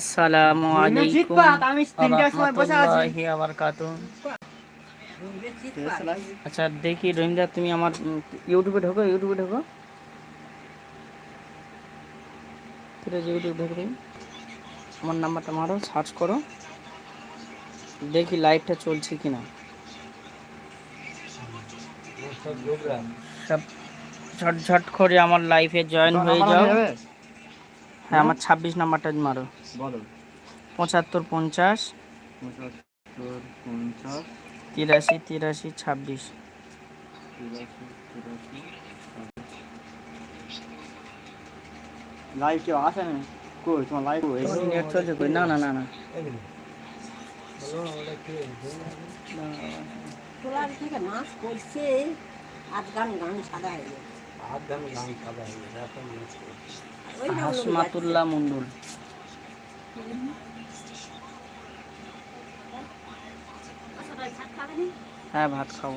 আসসালামু আলাইকুম। আচ্ছা দেখি রহিমদা তুমি আমার ইউটিউবে ঢোকো ইউটিউবে ঢোকো। ঠিক আছে ইউটিউব ঢোকো আমার নাম্বারটা মারো সার্চ করো। দেখি লাইভটা চলছে কিনা। সব ঝটঝট করে আমার লাইফে জয়েন হয়ে যাও। হ্যাঁ আমার ছাব্বিশ নাম্বারটা মারো। বলো। পঁচাত্তর পঞ্চাশ। তিরাশি তিরাশি ছাব্বিশ। লাইভ কেউ আসে না? কই তোমার লাইভ নেট চলছে কই? না না না না। তোলার থেকে মাছ করছে আধ গান গান সাদা হয়ে হাসমাতুল্লাহ মন্ডল। হ্যাঁ ভাত খাব।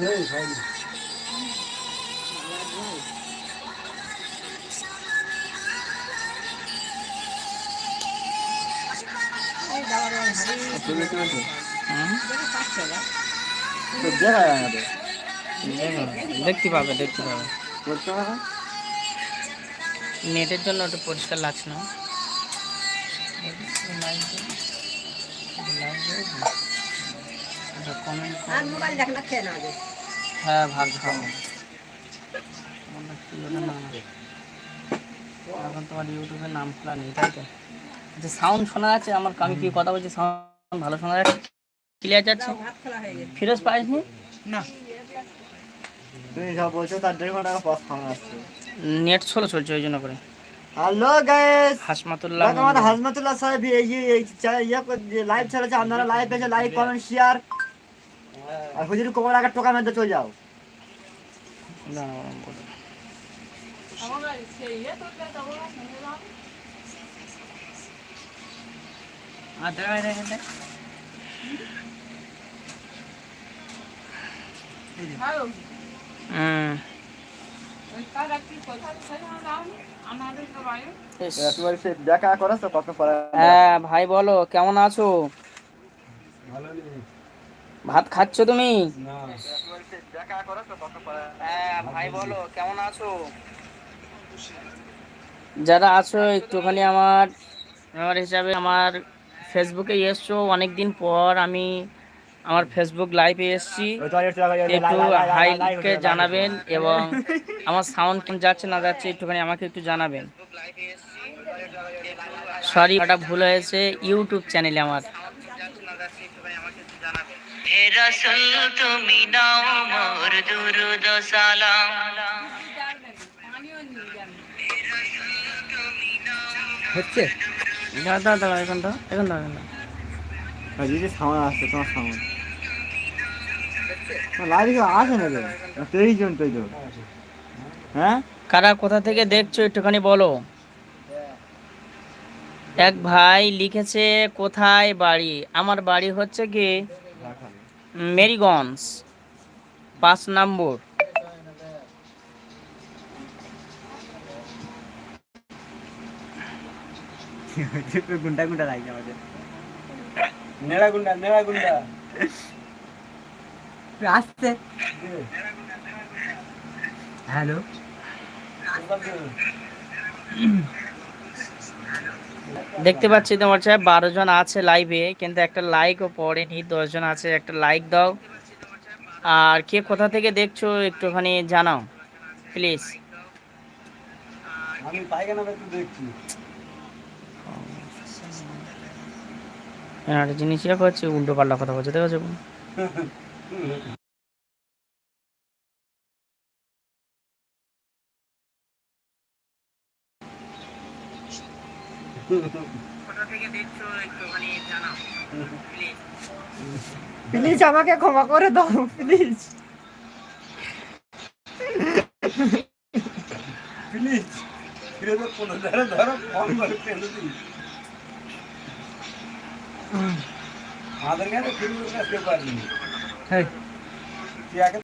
ওই দেখতে পাবে দেখতে পাবে নেটের জন্য একটু পরিষ্কার লাগছে না হ্যাঁ না। এখন তোমার ইউটিউবে নাম খোলা নেই তাই তো সাউন্ড শোনা যাচ্ছে আমার আমি কি কথা বলছি সাউন্ড ভালো শোনা যাচ্ছে ক্লিয়ার যাচ্ছে ফিরোজ পাইসনি না তুমি যা বলছো তার দেড় ঘণ্টা পর খাওয়া আসছে নেট স্লো চলছে ওই জন্য করে হ্যালো গাইস হাসমাতুল্লাহ দেখো আমাদের হাজমাতুল্লাহ সাহেব এই এই এই চা- ইয়ে করে- যে লাইভ ছেড়েছে আপনারা লাইভ পেয়েছে লাইক কমেন্ট শেয়ার আর হুজুর কোমর আগে টোকা মেরে চলে যাও না, না, না, বলো। আর দেখা যায়, দেখা যায়। হুম। ইস। একেবারে সে দেখা করো তো কত পরে হ্যাঁ ভাই বলো কেমন আছো? ভাত খাচ্ছ তুমি? হ্যাঁ ভাই বলো কেমন আছো? যারা আছো একটুখানি আমার আমার হিসাবে আমার ফেসবুকে এসছো অনেক দিন পর আমি আমার ফেসবুক লাইভে এসছি। একটু হাইকে জানাবেন এবং আমার সাউন্ড কেমন যাচ্ছে না যাচ্ছে একটুখানি আমাকে একটু জানাবেন। সরি ওটা ভুল হয়েছে ইউটিউব চ্যানেলে আমার। হে রাসূল তুমি নাও মোর দুরুদ সালাম। হচ্ছে? দাঁড়া দাঁড়া এখন দাও এখন দাও এখন দাও। দিদি সামান আসছে তোমার সামান। আসে না তো তেইশ জন তো হ্যাঁ? কারা কোথা থেকে দেখছ একটুখানি বলো। এক ভাই লিখেছে কোথায় বাড়ি? আমার বাড়ি হচ্ছে কি মেরিগঞ্জ পাঁচ নম্বর। গুন্ডা গুন্ডা লাগছে আমাদের। নেড়া গুন্ডা নেড়া গুন্ডা। আসছে। হ্যালো। দেখতে পাচ্ছি তোমার চাই বারো জন আছে লাইভে কিন্তু একটা লাইকও পড়েনি দশজন আছে একটা লাইক দাও। আর কে কোথা থেকে দেখছ একটুখানি জানাও প্লিজ আমি পায়খানা দেখছি। একটা জিনিস ইয়ে করছে উল্টো পাল্টা কথা বলছে দেখো প্লিজ আমাকে ক্ষমা করে দাও প্লিজ প্লিজ ধরো ধরো ফোন করে ফেলে দিই। আমাদের কাছে ফিরোজের কাছে কেউ পারেনি তুই আগে